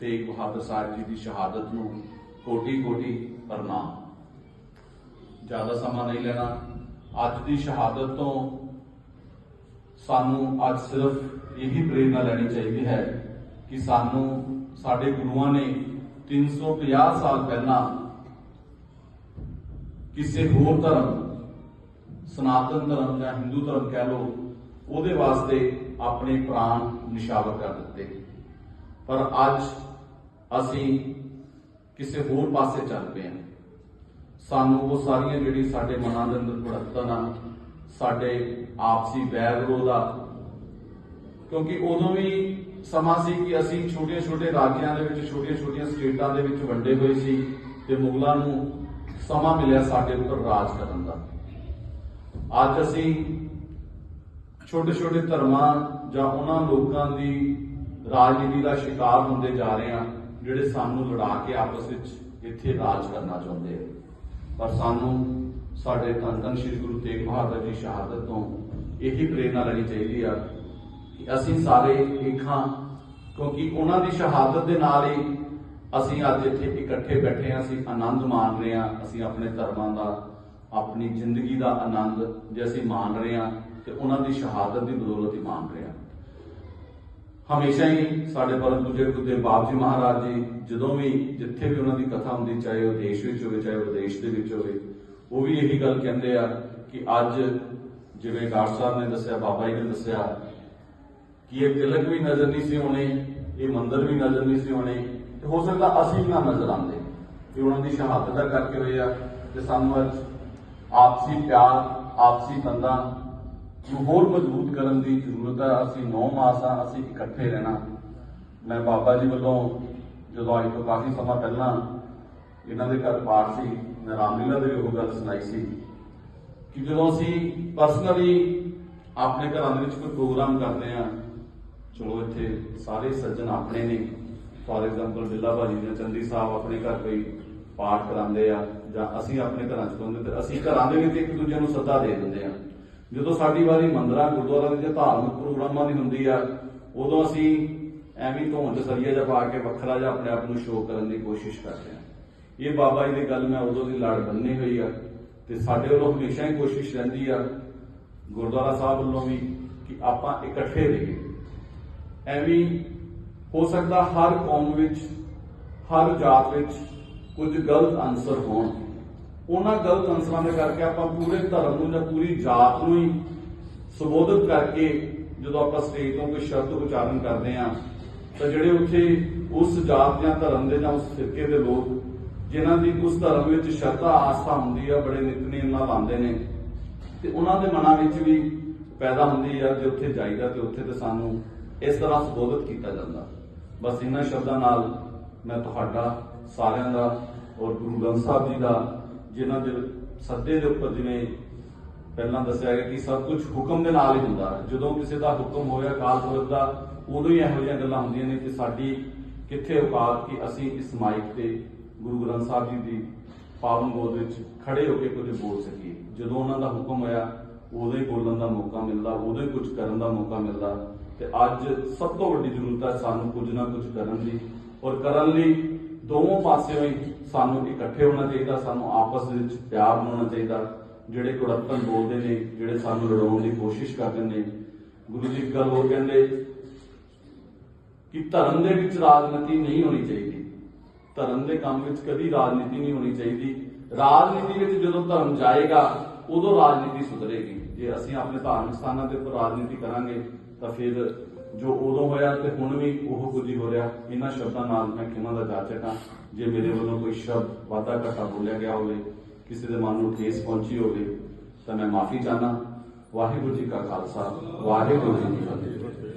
ਤੇਗ ਬਹਾਦਰ ਸਾਹਿਬ ਜੀ ਦੀ ਸ਼ਹਾਦਤ ਨੂੰ ਕੋਟੀ ਕੋਟੀ ਪ੍ਰਣਾਮ। ਜ਼ਿਆਦਾ ਸਮਾਂ ਨਹੀਂ ਲੈਣਾ। ਅੱਜ ਦੀ ਸ਼ਹਾਦਤ ਤੋਂ ਸਾਨੂੰ ਅੱਜ ਸਿਰਫ ਇਹੀ ਪ੍ਰੇਰਣਾ ਲੈਣੀ ਚਾਹੀਦੀ ਹੈ ਕਿ ਸਾਨੂੰ ਸਾਡੇ ਗੁਰੂਆਂ ਨੇ 350 ਸਾਲ ਪਹਿਲਾਂ ਕਿਸੇ ਹੋਰ ਧਰਮ, ਸਨਾਤਨ ਧਰਮ ਜਾਂ ਹਿੰਦੂ ਧਰਮ ਕਹਿ ਲਓ, ਉਹਦੇ ਵਾਸਤੇ ਆਪਣੇ ਪ੍ਰਾਣ ਨਿਸ਼ਾਵਰ ਕਰ ਦਿੱਤੇ। ਪਰ ਅੱਜ ਅਸੀਂ ਕਿਸੇ ਹੋਰ ਪਾਸੇ ਚੱਲ ਪਏ ਹਾਂ। ਸਾਨੂੰ ਉਹ ਸਾਰੀਆਂ ਜਿਹੜੀ ਸਾਡੇ ਮਨਾਂ ਦੇ ਅੰਦਰ ਭੜਕਤਾਂ ਆ ਸਾਡੇ ਆਪਸੀ ਵੈਰ ਵਿਰੋਧ ਆ ਕਿਉਂਕਿ ਉਦੋਂ ਵੀ ਸਮਾਂ ਸੀ ਕਿ ਅਸੀਂ ਛੋਟੇ ਛੋਟੇ ਰਾਜਿਆਂ ਦੇ ਵਿੱਚ ਛੋਟੀਆਂ ਛੋਟੀਆਂ ਸਟੇਟਾਂ ਦੇ ਵਿੱਚ ਵੰਡੇ ਹੋਏ ਸੀ ਤੇ ਮੁਗਲਾਂ ਨੂੰ ਸਮਾਂ ਮਿਲਿਆ ਸਾਡੇ ਉੱਪਰ ਰਾਜ ਕਰਨ ਦਾ। ਅੱਜ ਅਸੀਂ ਛੋਟੇ ਛੋਟੇ ਧਰਮਾਂ ਜਾਂ ਉਹਨਾਂ ਲੋਕਾਂ ਦੀ ਰਾਜਨੀਤੀ ਦਾ ਸ਼ਿਕਾਰ ਹੁੰਦੇ ਜਾ ਰਹੇ ਹਾਂ। ਜਿਹੜੇ ਸਾਨੂੰ ਲੜਾ ਕੇ ਆਪਸ ਵਿੱਚ ਇੱਥੇ ਰਾਜ ਕਰਨਾ ਚਾਹੁੰਦੇ ਆ। ਪਰ ਸਾਨੂੰ ਸਾਡੇ ਧੰਨ ਧੰਨ ਸ੍ਰੀ ਗੁਰੂ ਤੇਗ ਬਹਾਦਰ ਜੀ ਸ਼ਹਾਦਤ ਤੋਂ ਇਹੀ ਪ੍ਰੇਰਣਾ ਲੈਣੀ ਚਾਹੀਦੀ ਆ ਕਿ ਅਸੀਂ ਸਾਰੇ ਇੱਕ ਹਾਂ, ਕਿਉਂਕਿ ਉਹਨਾਂ ਦੀ ਸ਼ਹਾਦਤ ਦੇ ਨਾਲ ਹੀ ਅਸੀਂ ਅੱਜ ਇੱਥੇ ਇਕੱਠੇ ਬੈਠੇ ਹਾਂ, ਅਸੀਂ ਆਨੰਦ ਮਾਣ ਰਹੇ ਹਾਂ, ਅਸੀਂ ਆਪਣੇ ਧਰਮਾਂ ਦਾ, ਆਪਣੀ ਜ਼ਿੰਦਗੀ ਦਾ ਆਨੰਦ ਜੇ ਅਸੀਂ ਮਾਣ ਰਹੇ ਹਾਂ, ਤੇ ਉਹਨਾਂ ਦੀ ਸ਼ਹਾਦਤ ਦੀ ਬਦੌਲਤ ਹੀ ਮਾਣ ਰਹੇ ਹਾਂ। ਹਮੇਸ਼ਾ ਹੀ ਸਾਡੇ ਪਰਮ ਪੂਜੇ ਗੁਰਦੇਵ ਬਾਪ ਜੀ ਮਹਾਰਾਜ ਜੀ, ਜਦੋਂ ਵੀ ਜਿੱਥੇ ਵੀ ਉਹਨਾਂ ਦੀ ਕਥਾ ਹੁੰਦੀ, ਚਾਹੇ ਉਹ ਦੇਸ਼ ਵਿੱਚ ਹੋਵੇ, ਚਾਹੇ ਉਹ ਵਿਦੇਸ਼ ਦੇ ਵਿੱਚ ਹੋਵੇ, ਉਹ ਵੀ ਇਹੀ ਗੱਲ ਕਹਿੰਦੇ ਆ ਕਿ ਅੱਜ ਜਿਵੇਂ ਡਾਕਟਰ ਸਾਹਿਬ ਨੇ ਦੱਸਿਆ, ਬਾਬਾ ਜੀ ਨੇ ਦੱਸਿਆ ਕਿ ਇਹ ਤਿਲਕ ਵੀ ਨਜ਼ਰ ਨਹੀਂ ਸੀ ਆਉਣੇ, ਇਹ ਮੰਦਰ ਵੀ ਨਜ਼ਰ ਨਹੀਂ ਸੀ ਆਉਣੇ, ਤੇ ਹੋ ਸਕਦਾ ਅਸੀਂ ਵੀ ਨਾ ਨਜ਼ਰ ਆਉਂਦੇ ਇਹ ਉਹਨਾਂ ਦੀ ਸ਼ਹਾਦਤ ਦਾ ਕਰਕੇ ਹੋਏ ਆ, ਤੇ ਸਾਨੂੰ ਅੱਜ ਆਪਸੀ ਪਿਆਰ, ਆਪਸੀ ਬੰਦਾਂ ਨੂੰ ਹੋਰ ਮਜ਼ਬੂਤ ਕਰਨ ਦੀ ਜ਼ਰੂਰਤ ਹੈ, ਅਸੀਂ ਨੌ ਮਾਸ ਆ ਅਸੀਂ ਇਕੱਠੇ ਰਹਿਣਾ। ਮੈਂ ਬਾਬਾ ਜੀ ਵੱਲੋਂ ਜਦੋਂ ਅੱਜ ਤੋਂ ਕਾਫੀ ਸਮਾਂ ਪਹਿਲਾਂ ਇਹਨਾਂ ਦੇ ਘਰ ਪਾਠ ਸੀ, ਮੈਂ ਰਾਮਲੀਲਾ ਦੇ ਵੀ ਉਹ ਗੱਲ ਸੁਣਾਈ ਸੀ ਕਿ ਜਦੋਂ ਅਸੀਂ ਪਰਸਨਲੀ ਆਪਣੇ ਘਰਾਂ ਦੇ ਵਿੱਚ ਕੋਈ ਪ੍ਰੋਗਰਾਮ ਕਰਦੇ ਆ ਚਲੋ ਇੱਥੇ ਸਾਰੇ ਸੱਜਣ ਆਪਣੇ ਨੇ। ਫਾਰ ਐਗਜ਼ਾਮਪਲ ਬਿੱਲਾ ਭਾਜੀ ਜਾਂ ਚੰਦੀ ਸਾਹਿਬ ਆਪਣੇ ਘਰ ਕੋਈ ਪਾਠ ਕਰਾਉਂਦੇ ਆ ਜਾਂ ਅਸੀਂ ਆਪਣੇ ਘਰਾਂ ਚ ਕਰਾਉਂਦੇ ਤੇ ਅਸੀਂ ਘਰਾਂ ਦੇ ਵਿੱਚ ਇੱਕ ਦੂਜੇ ਨੂੰ ਸੱਦਾ ਦੇ ਦਿੰਦੇ ਆ ਜਦੋਂ ਸਾਡੀ ਵਾਰੀ ਮੰਦਰਾਂ ਗੁਰਦੁਆਰਾਂ ਦੇ ਜਾਂ ਧਾਰਮਿਕ ਪ੍ਰੋਗਰਾਮਾਂ ਦੀ ਹੁੰਦੀ ਆ, ਉਦੋਂ ਅਸੀਂ ਐਵੇਂ ਧੌਣ ਚ ਸਰੀਆ ਜਿਹਾ ਪਾ ਕੇ ਵੱਖਰਾ ਜਿਹਾ ਆਪਣੇ ਆਪ ਨੂੰ ਸ਼ੋਅ ਕਰਨ ਦੀ ਕੋਸ਼ਿਸ਼ ਕਰਦੇ ਆ ਇਹ ਬਾਬਾ ਜੀ ਦੀ ਗੱਲ ਮੈਂ ਉਦੋਂ ਦੀ ਲੜ ਬੰਨੀ ਹੋਈ ਆ ਤੇ ਸਾਡੇ ਵੱਲੋਂ ਹਮੇਸ਼ਾ ਹੀ ਕੋਸ਼ਿਸ਼ ਰਹਿੰਦੀ ਆ, ਗੁਰਦੁਆਰਾ ਸਾਹਿਬ ਵੱਲੋਂ ਵੀ ਕਿ ਆਪਾਂ ਇਕੱਠੇ ਰਹੀਏ। ਐਵੇਂ ਹੋ ਸਕਦਾ ਹਰ ਕੌਮ ਵਿੱਚ, ਹਰ ਜਾਤ ਵਿੱਚ ਕੁਝ ਗਲਤ ਅਨਸਰ ਹੋਣ। ਉਹਨਾਂ ਗਲਤ ਅਨਸਰਾਂ ਦੇ ਕਰਕੇ ਆਪਾਂ ਪੂਰੇ ਧਰਮ ਨੂੰ ਜਾਂ ਪੂਰੀ ਜਾਤ ਨੂੰ ਹੀ ਸੰਬੋਧਿਤ ਕਰਕੇ ਜਦੋਂ ਆਪਾਂ ਸਟੇਜ ਤੋਂ ਕੋਈ ਸ਼ਬਦ ਉਚਾਰਨ ਕਰਦੇ ਆ ਤਾਂ ਜਿਹੜੇ ਉੱਥੇ ਉਸ ਜਾਤ ਜਾਂ ਧਰਮ ਦੇ ਜਾਂ ਉਸ ਫਿਰਕੇ ਦੇ ਲੋਕ, ਜਿਨ੍ਹਾਂ ਦੀ ਉਸ ਧਰਮ ਵਿੱਚ ਸ਼ਰਧਾ ਆਸਥਾ ਹੁੰਦੀ ਆ, ਬੜੇ ਨਿਤਨੇਮ ਨਾਲ ਆਉਂਦੇ ਨੇ, ਤੇ ਉਹਨਾਂ ਦੇ ਮਨਾਂ ਵਿੱਚ ਵੀ ਪੈਦਾ ਹੁੰਦੀ ਆ ਜੇ ਉੱਥੇ ਜਾਈਦਾ ਤੇ ਉੱਥੇ ਤੇ ਸਾਨੂੰ ਇਸ ਤਰ੍ਹਾਂ ਸੰਬੋਧਿਤ ਕੀਤਾ ਜਾਂਦਾ। ਬਸ ਇਹਨਾਂ ਸ਼ਬਦਾਂ ਨਾਲ ਮੈਂ ਤੁਹਾਡਾ ਸਾਰਿਆਂ ਦਾ ਔਰ ਗੁਰੂ ਗ੍ਰੰਥ ਸਾਹਿਬ ਜੀ ਦਾ ਜਿਨ੍ਹਾਂ ਦੇ ਸੱਦੇ ਦੇ ਉੱਪਰ ਜਿਵੇਂ ਪਹਿਲਾਂ ਦੱਸਿਆ ਗਿਆ ਕਿ ਸਭ ਕੁਝ ਹੁਕਮ ਦੇ ਨਾਲ ਹੀ ਹੁੰਦਾ ਜਦੋਂ ਕਿਸੇ ਦਾ ਹੁਕਮ ਹੋਇਆ, ਅਕਾਲ ਪੁਰਖ ਦਾ, ਉਦੋਂ ਹੀ ਇਹੋ ਜਿਹੀਆਂ ਗੱਲਾਂ ਹੁੰਦੀਆਂ ਨੇ ਕਿ ਸਾਡੀ ਕਿੱਥੇ ਔਕਾਤ ਕਿ ਅਸੀਂ ਇਸ ਮਾਈਕ ਤੇ ਗੁਰੂ ਗ੍ਰੰਥ ਸਾਹਿਬ ਜੀ ਦੀ ਪਾਵਨ ਗੋਦ ਵਿੱਚ ਖੜੇ ਹੋ ਕੇ ਕੁਝ ਬੋਲ ਸਕੀਏ। ਜਦੋਂ ਉਹਨਾਂ ਦਾ ਹੁਕਮ ਹੋਇਆ, ਉਦੋਂ ਹੀ ਬੋਲਣ ਦਾ ਮੌਕਾ ਮਿਲਦਾ, ਉਦੋਂ ਹੀ ਕੁਝ ਕਰਨ ਦਾ ਮੌਕਾ ਮਿਲਦਾ। ਤੇ ਅੱਜ ਸਭ ਤੋਂ ਵੱਡੀ ਜ਼ਰੂਰਤ ਹੈ ਸਾਨੂੰ ਕੁਝ ਨਾ ਕੁਝ ਕਰਨ ਦੀ। ਔਰ ਕਰਨ ਲਈ ਦੋਵੇਂ ਪਾਸਿਓਂ ਹੀ ਸਾਨੂੰ ਇਕੱਠੇ ਹੋਣਾ ਚਾਹੀਦਾ, ਸਾਨੂੰ ਆਪਸ ਵਿੱਚ ਪਿਆਰ ਹੋਣਾ ਚਾਹੀਦਾ। ਜਿਹੜੇ ਕੁੜੱਤਨ ਬੋਲਦੇ ਨੇ, ਜਿਹੜੇ ਸਾਨੂੰ ਲੜਾਉਣ ਦੀ ਕੋਸ਼ਿਸ਼ ਕਰਦੇ ਨੇ। ਗੁਰੂ ਜੀ ਗੱਲ ਹੋਰ ਕਹਿੰਦੇ ਕਿ ਧਰਮ ਦੇ ਵਿੱਚ ਰਾਜਨੀਤੀ ਨਹੀਂ ਹੋਣੀ ਚਾਹੀਦੀ। ਧਰਮ ਦੇ ਕੰਮ ਵਿੱਚ ਕਦੀ ਰਾਜਨੀਤੀ ਨਹੀਂ ਹੋਣੀ ਚਾਹੀਦੀ। ਰਾਜਨੀਤੀ ਵਿੱਚ ਜਦੋਂ ਧਰਮ ਜਾਏਗਾ, ਉਦੋਂ ਰਾਜਨੀਤੀ ਸੁਧਰੇਗੀ। ਜੇ ਅਸੀਂ ਆਪਣੇ ਧਾਰਮਿਕ ਸਥਾਨਾਂ ਦੇ ਉੱਪਰ ਰਾਜਨੀਤੀ ਕਰਾਂਗੇ, ਤਾਂ ਫਿਰ ਜੋ ਉਦੋਂ ਹੋਇਆ ਤੇ ਹੁਣ ਵੀ ਉਹ ਕੁਝ ਹੀ ਹੋ ਰਿਹਾ। ਇਹਨਾਂ ਸ਼ਬਦਾਂ ਨਾਲ ਮੈਂ ਖਿਮਾ ਦਾ ਜਾਚਕ ਹਾਂ। ਜੇ ਮੇਰੇ ਵੱਲੋਂ ਕੋਈ ਸ਼ਬਦ ਵਾਧਾ ਘਟਾ ਬੋਲਿਆ ਗਿਆ ਹੋਵੇ, ਕਿਸੇ ਦੇ ਮਨ ਨੂੰ ਠੇਸ ਪਹੁੰਚੀ ਹੋਵੇ, ਤਾਂ ਮੈਂ ਮਾਫੀ ਚਾਹਨਾ ਵਾਹਿਗੁਰੂ ਜੀ ਕਾ ਖਾਲਸਾ, ਵਾਹਿਗੁਰੂ ਜੀ ਕੀ ਫਤਿਹ।